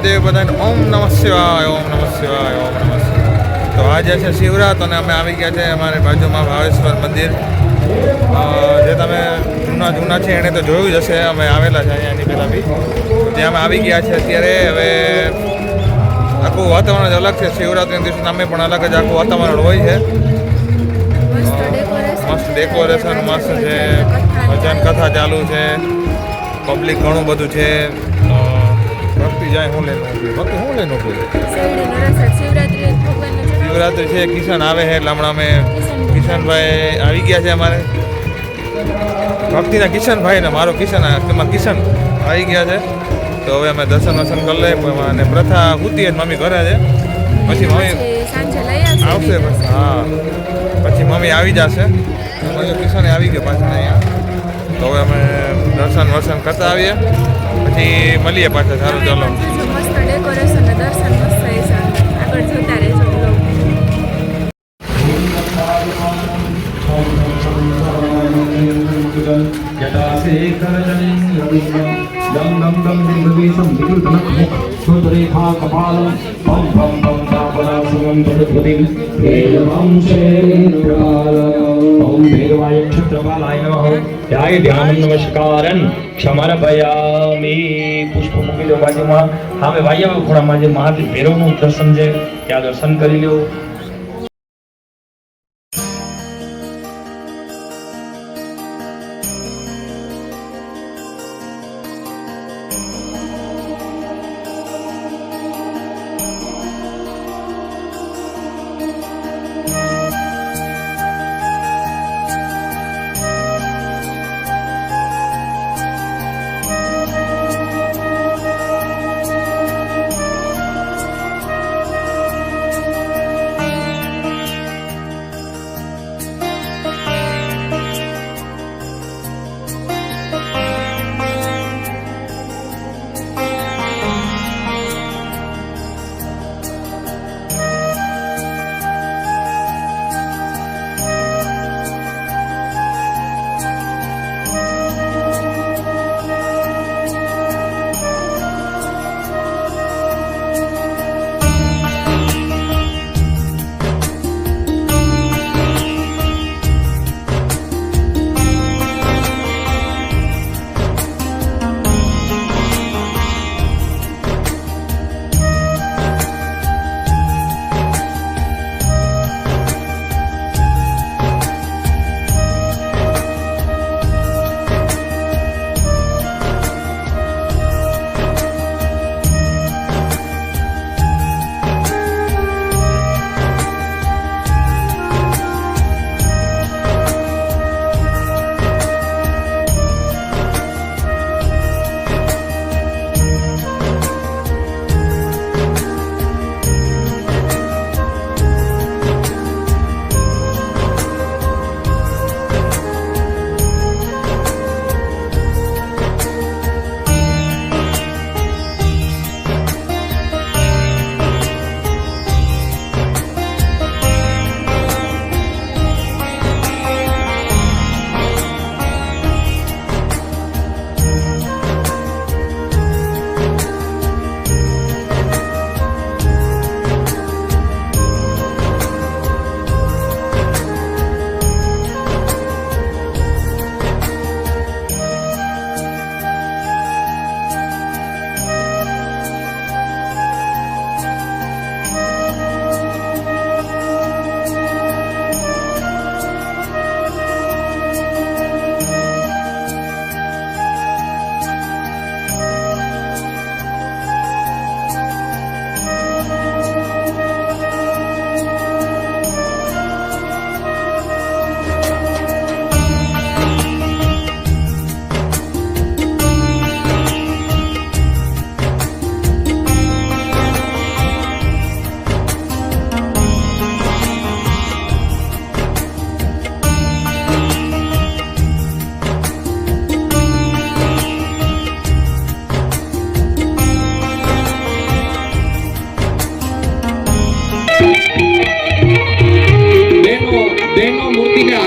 મહાદેવ બધાને ઓમ નમઃ શિવાય ઓમ નમઃ શિવાય ઓમ નમઃ શિવાય. તો આજે છે શિવરાત અને અમે આવી ગયા છે અમારી બાજુમાં ભાવેશ્વર મંદિર. જે તમે જૂના જૂના છે એણે તો જોયું જ હશે અમે આવેલા છે અહીંયાની પહેલાં બી. ત્યાં અમે આવી ગયા છે અત્યારે હવે આખું વાતાવરણ જ અલગ છે. શિવરાત્રિના દિવસે અમે પણ અલગ જ આખું વાતાવરણ હોય છે. મસ્ત ડેકોરેશન મસ્ત ડેકોરેશન મસ્ત છે. ભજન કથા ચાલુ છે. પબ્લિક ઘણું બધું છે. અ, જાય હું લઈને ઊભી? શું હું લઈને ઊભી શિવરાત્રી છે કિશન આવે છે એટલે હમણાં અમે કિશનભાઈ આવી ગયા છે અમારે. ભક્તિના કિશનભાઈ ને મારો કિશન કિશન આવી ગયા છે. તો હવે અમે દર્શન વર્શન કરી લઈએ અને પ્રથા હુતી મમ્મી ઘરે છે. પછી મમ્મી આવશે હા. પછી મમ્મી આવી જશે. કિશન કિશને આવી ગયો પાછા અહીંયા. તો હવે અમે દર્શન વર્શન કરતા આવીએ પછી મળીએ પાછા સારું ચાલો મસ્ત ડેકોરેશન ને દર્શન મસ્ત છે આગળ જોતા રહેજો vlog. सुरेखा कपालं पं पं पं तापनासनं पदपतिं वेदवं ॐ भैरवाय क्षत्रपालाय नमः ध्याय ધ્યાન નમસ્કારન ક્ષમરભયામિ પુષ્પ મૂકી દો બાજુમાં હવે વાયવ્ય ખૂણામાં જે મહાદેવ ભૈરવનું દર્શન છે ત્યાં દર્શન કરી લો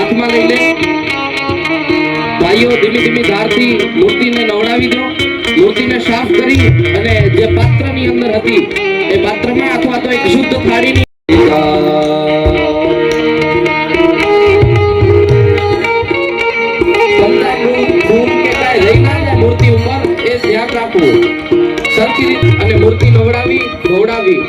હાથમાં લઈ લે. ભાઈઓ, ધીમી ધીમી ધારથી મૂર્તિને નવડાવી દો. મૂર્તિને સાફ કરી અને જે પાત્રની અંદર હતી, એ પાત્રમાં અથવા તો એક શુદ્ધ થાળીની મૂર્તિ ઉપર એ ધ્યાન રાખવું. સરખી અને મૂર્તિ નવડાવી ધોવડાવી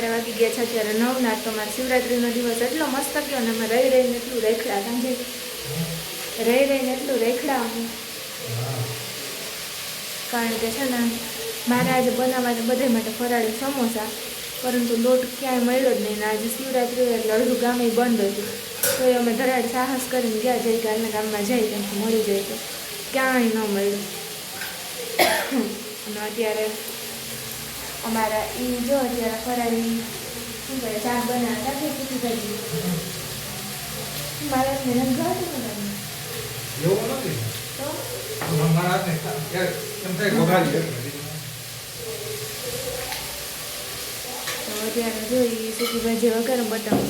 અમારે વાગી ગયા છે અત્યારે નવના તો અમારે શિવરાત્રીનો દિવસ એટલો મસ્ત ગયો ને અમે રહી રહીને એટલું રેખડા સાંજે રહી રહીને એટલું રેખડા કારણ કે છે ને, મારે આજે બનાવવાને બધા માટે ફરાળી સમોસા, પરંતુ લોટ ક્યાંય મળ્યો જ નહીં આજે શિવરાત્રી હોય એટલે અડધું ગામે બંધ હતું. તો અમે ધરાડ સાહસ કરીને ગયા જઈ કાલના ગામમાં જઈ ત્યાંથી મળી જાય તો ક્યાંય ન મળ્યું. અને અત્યારે અમારા એ જો અત્યારે ફરાવી શું કહે શાક બનાવતા કે કીધી ભાજી મારા મહેનત ગયો એવું નથી? તો? મારા હાથને એમ થાય વઘારી અત્યારે જોઈ સૂકી ભાજી વગર બટાવ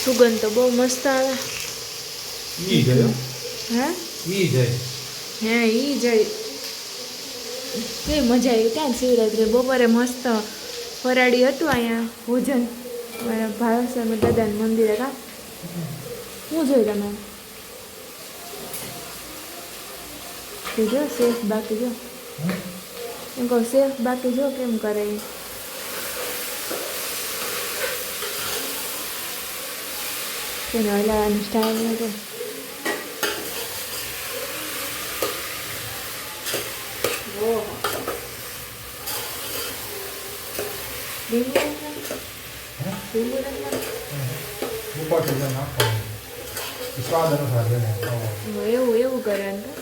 સુગંધ તો બહુ મસ્ત આવે. ઈ જાય હા? ઈ જાય હે. ઈ જઈ કેવી મજા આવી. ક્યાં શિવરાત્રી? બપોરે મસ્ત ફરાળી હતું અહીંયા ભોજન. મારા ભાવેશ્વર દાદાના મંદિરે કા? શું જોયું તમે જો સેફ બાકી જો. એમ કહું સેફ બાકી જો, કેમ કરે ઈ. તેને હલાવવાની સ્ટાઇલ નથી. ખાવાનું. એવું એવું કરે ને તો.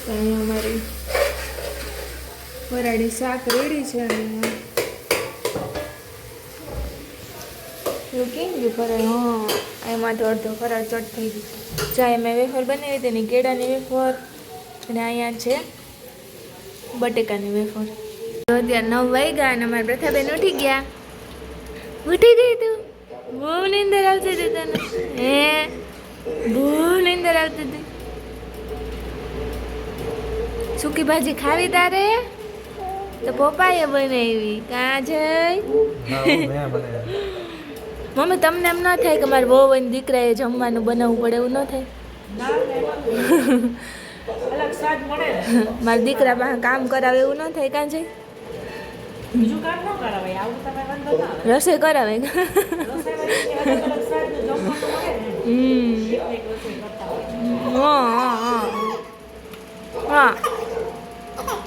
તો અહીંયા અમારી વરાળી શાક રેડી છે અને કેમ ગયું ફરાળ હા, એમાં તો અડધો ફરાળ ચટ થઈ ગયું. ચાય મેં વેફર બનાવી તેની કેળાની વેફર અને અહીંયા છે બટેકાની વેફર. તો અત્યારે નવ વાગ્યા અને અમારા પ્રથાબેન ઉઠી ગયા. ઉઠી ગઈ તું? બહુ નીંદર આવતી હતી તને. હે? બહુ નીંદર આવતી હતી. સૂકી ભાજી ખાવી તારે? તો પપ્પાએ બનાવી. કાં જઈ મમ્મી તમને એમ ન થાય કે મારે બહુ અને દીકરાએ જમવાનું બનાવવું પડે એવું ન થાય? મારા દીકરા પાસે કામ કરાવે એવું ન થાય કાં જઈ. રસોઈ કરાવે. હમ. હા.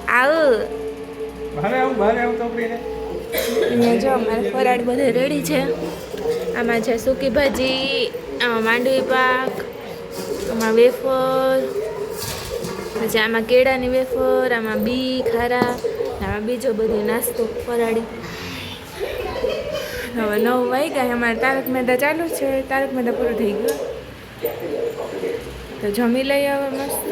આવું. બહાર આવું બહાર આવું ચોપડીને અહીંયા જો અમારે ફરાળ બધે રેડી છે. આમાં છે સૂકી ભાજી માંડવી પાક, આમાં વેફર, પછી આમાં કેળાની વેફર, આમાં બી ખારા, આમાં બીજો બધો નાસ્તો ફરાળી. હવે નવ વાગ્યા ગયા અમારે તારક મહેતા ચાલુ છે. તારક મહેતા પૂરું થઈ ગયું. તો જમી લઈએ હવે મસ્ત.